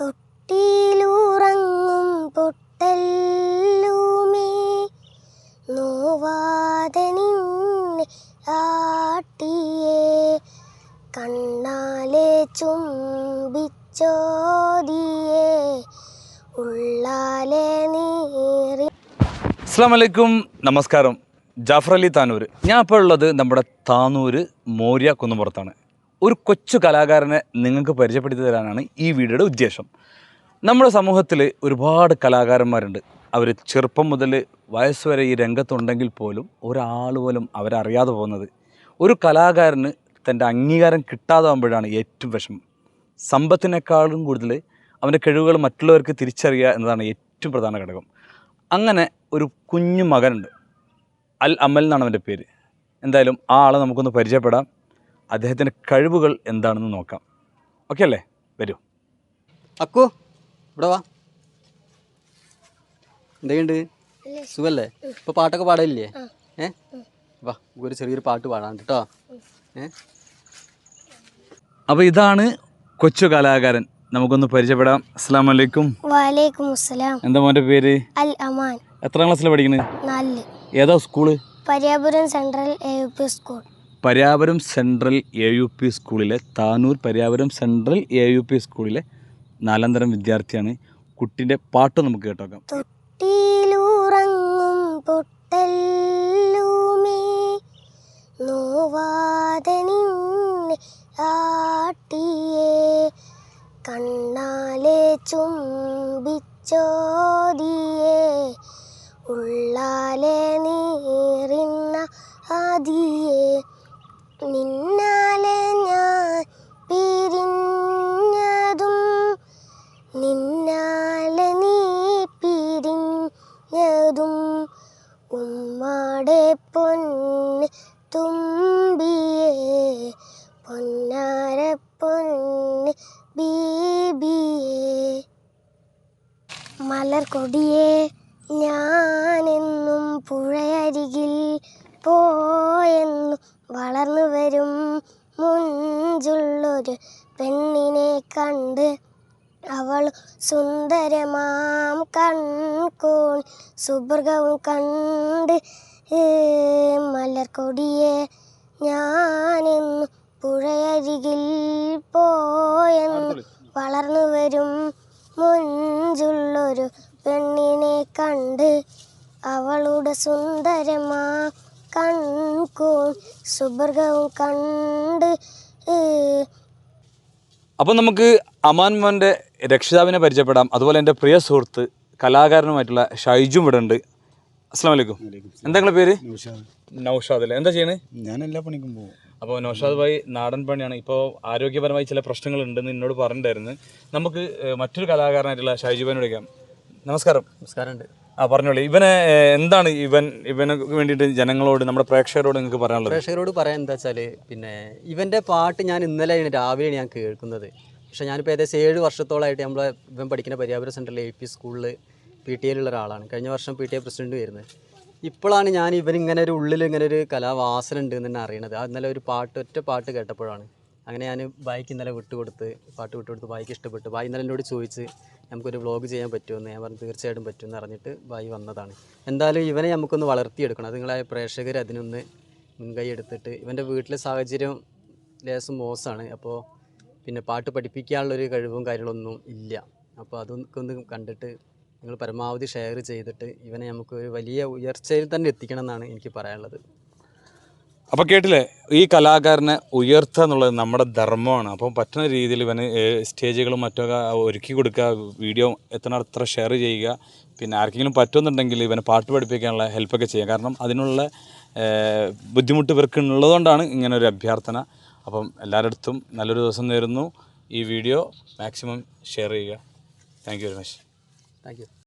തൊട്ടിയിലുറങ്ങും പൊട്ടല്ലുമേ. നോവാതെ നിന്നെ ആട്ടിയേ. കണ്ണാലെ ചുംബിച്ചോദിയേ ഉള്ളാലെ നീറി. അസ്സാം നമസ്കാരം. ജാഫർ അലി താനൂർ ഞാൻ ഇപ്പോൾ ഉള്ളത് നമ്മുടെ താനൂർ മോര്യ കുന്നുപുറത്താണ് ഒരു കൊച്ചു കലാകാരനെ നിങ്ങൾക്ക് പരിചയപ്പെടുത്തി തരാനാണ് ഈ വീഡിയോയുടെ ഉദ്ദേശം. നമ്മുടെ സമൂഹത്തിൽ ഒരുപാട് കലാകാരന്മാരുണ്ട്. അവർ ചെറുപ്പം മുതൽ വയസ്സ് വരെ ഈ രംഗത്തുണ്ടെങ്കിൽ പോലും ഒരാൾ പോലും അവരറിയാതെ പോകുന്നത്. ഒരു കലാകാരന് തന്റെ അംഗീകാരം കിട്ടാതാകുമ്പോഴാണ് ഏറ്റവും വിഷമം. സമ്പത്തിനേക്കാളും കൂടുതൽ അവന്റെ കഴിവുകൾ മറ്റുള്ളവർക്ക് തിരിച്ചറിയുക എന്നതാണ് ഏറ്റവും പ്രധാന ഘടകം. അങ്ങനെ ഒരു കുഞ്ഞു മകനുണ്ട്. അൽ അമൽ എന്നാണ് അവന്റെ പേര്. എന്തായാലും ആ ആളെ നമുക്കൊന്ന് പരിചയപ്പെടാം. അദ്ദേഹത്തിന്റെ കഴിവുകൾ എന്താണെന്ന് നോക്കാം. ഓക്കെ അല്ലേ? വരൂ. അക്കു ഇവിടെ വാ. എന്തൊക്കെയുണ്ട്? സുഖല്ലേ? ഇപ്പൊ പാട്ടൊക്കെ പാടലില്ലേ? ഏ? വാ ഒരു ചെറിയൊരു പാട്ട് പാടാൻ കേട്ടോ ഏ? അപ്പോൾ ഇതാണ് കൊച്ചു കലാകാരൻ. നമുക്കൊന്ന് പരിചയപ്പെടാം. അസ്സാം വലൈക്കും വലൈക്കും അസ്സലാം. എന്താ മോന്റെ പേര്? അൽ അമാൻ. എത്രാം ക്ലാസ്സിലാണ് പഠിക്കുന്നത് നാല് ഏതാ school? Pariyapuram central A U P school. Paryapuram central A U P സ്കൂളിലെ Tanur Paryavaram central A U P സ്കൂളിലെ നാലാം തരം വിദ്യാർത്ഥിയാണ്. കുട്ടിന്റെ പാട്ട് നമുക്ക് കേട്ടോക്കാം. നോവാതെ ചുംബിച്ചോദിയേ ഉള്ളാലെ നീറിന്ന നിന്നാലെ ഞാൻ പിരിഞ്ഞതും. നിന്നാലെ നീ പിരിഞ്ഞതും. ഉമ്മാടെ പൊന്ന് തുമ്പിയേ പൊന്നാര പൊന്ന് ബീബിയേ. മലർക്കൊടിയേ ഞാനെന്നും പുഴയരികിൽ പോയെന്നു വളർന്നു വരും. മുഞ്ചുള്ളൊരു പെണ്ണിനെ കണ്ട് അവൾ സുന്ദരമാം കൺകോൺ സുഭൃഗവും കണ്ട് മലർക്കൊടിയെ ഞാനെന്നു പുഴയരികിൽ പോയെന്ന് വളർന്നു വരും. മുഞ്ചുള്ളൊരു പെണ്ണിനെ കണ്ട് അവളുടെ സുന്ദരമാ കൺകോൺ കണ്ട്. അപ്പോൾ നമുക്ക് അമാൻ മോന്റെ രക്ഷിതാവിനെ പരിചയപ്പെടാം. അതുപോലെ എന്റെ പ്രിയ സുഹൃത്ത് കലാകാരനുമായിട്ടുള്ള ഷൈജും ഇവിടെ ഉണ്ട്. അസ്സാം വലൈക്കും എന്താ നിങ്ങളുടെ പേര്? നൗഷാദ്. അല്ലേ എന്താ ചെയ്യണേ? ഞാൻ എല്ലാ പണിക്കും പോകും അപ്പോൾ നൗഷാദ് ഭായി നാടൻ പണിയാണ്. ഇപ്പോൾ ആരോഗ്യപരമായി ചില പ്രശ്നങ്ങൾ ഉണ്ടെന്ന് എന്നോട് പറഞ്ഞിട്ടുണ്ടായിരുന്നു. നമുക്ക് മറ്റൊരു കലാകാരനായിട്ടുള്ള ഷൈജു ഭായി വിളിക്കാം. നമസ്കാരം. നമസ്കാരമുണ്ട്. ആ പറഞ്ഞോളൂ. ഇവനെ എന്താണ് ഇവൻ ഇവന് വേണ്ടിയിട്ട് ജനങ്ങളോട് നമ്മുടെ പ്രേക്ഷകരോട് നിങ്ങൾക്ക് പറയാനുള്ളത്? പ്രേക്ഷകരോട് പറയാൻ എന്താ വെച്ചാൽ പിന്നെ ഇവന്റെ പാട്ട് ഞാൻ ഇന്നലെയാണ് രാവിലെയാണ് ഞാൻ കേൾക്കുന്നത്. പക്ഷേ ഞാനിപ്പോൾ ഏകദേശം ഏഴ് വർഷത്തോളമായിട്ട് നമ്മളെ ഇവൻ പഠിക്കുന്ന പര്യാപുര സെന്ററിലെ എ പി സ്കൂളിൽ പി ടി എയിലുള്ള ഒരാളാണ്. കഴിഞ്ഞ വർഷം പി ടി എ പ്രസിഡന്റ് വരുന്നത്. ഇപ്പോഴാണ് ഞാൻ ഇവൻ ഇങ്ങനെ ഒരു ഉള്ളിൽ ഇങ്ങനെ ഒരു കലാവാസന ഉണ്ട് എന്ന് തന്നെ അറിയണത്. ഇന്നലെ ഒരു പാട്ട് ഒറ്റ പാട്ട് കേട്ടപ്പോഴാണ്. അങ്ങനെ ഞാൻ ബൈക്ക് ഇന്നലെ വിട്ടുകൊടുത്ത് പാട്ട് വിട്ടുകൊടുത്ത് ബൈക്ക് ഇഷ്ടപ്പെട്ടു. ബായി ഇന്നലെ എന്നോട് ചോദിച്ച് നമുക്കൊരു വ്ളോഗ് ചെയ്യാൻ പറ്റുമെന്ന്? ഞാൻ പറഞ്ഞു തീർച്ചയായിട്ടും പറ്റുമെന്ന് അറിഞ്ഞിട്ട് ബായി വന്നതാണ്. എന്തായാലും ഇവനെ നമുക്കൊന്ന് വളർത്തിയെടുക്കണം. അത് നിങ്ങളെ പ്രേക്ഷകർ അതിനൊന്ന് മുൻകൈ എടുത്തിട്ട് ഇവന്റെ വീട്ടിലെ സാഹചര്യം ലേശം മോശമാണ്. അപ്പോൾ പിന്നെ പാട്ട് പഠിപ്പിക്കാനുള്ളൊരു കഴിവും കാര്യങ്ങളൊന്നും ഇല്ല. അപ്പോൾ അതൊക്കെ ഒന്ന് കണ്ടിട്ട് നിങ്ങൾ പരമാവധി ഷെയർ ചെയ്തിട്ട് ഇവനെ നമുക്ക് ഒരു വലിയ ഉയർച്ചയിൽ തന്നെ എത്തിക്കണം എന്നാണ് എനിക്ക് പറയാനുള്ളത്. അപ്പോൾ കേട്ടില്ലേ ഈ കലാകാരനെ ഉയർത്തുക എന്നുള്ളത് നമ്മുടെ ധർമ്മമാണ്. അപ്പം പറ്റുന്ന രീതിയിൽ ഇവന് സ്റ്റേജുകളും മറ്റൊക്കെ ഒരുക്കി കൊടുക്കുക വീഡിയോ എത്ര അത്ര ഷെയർ ചെയ്യുക. പിന്നെ ആർക്കെങ്കിലും പറ്റുമെന്നുണ്ടെങ്കിൽ ഇവനെ പാട്ട് പഠിപ്പിക്കാനുള്ള ഹെൽപ്പൊക്കെ ചെയ്യുക. കാരണം അതിനുള്ള ബുദ്ധിമുട്ട് ഇവർക്ക് ഉള്ളതുകൊണ്ടാണ് ഇങ്ങനെ ഒരു അഭ്യർത്ഥന. അപ്പം എല്ലാവരുടെ അടുത്തും നല്ലൊരു ദിവസം നേരുന്നു. ഈ വീഡിയോ മാക്സിമം ഷെയർ ചെയ്യുക. Thank you very much thank you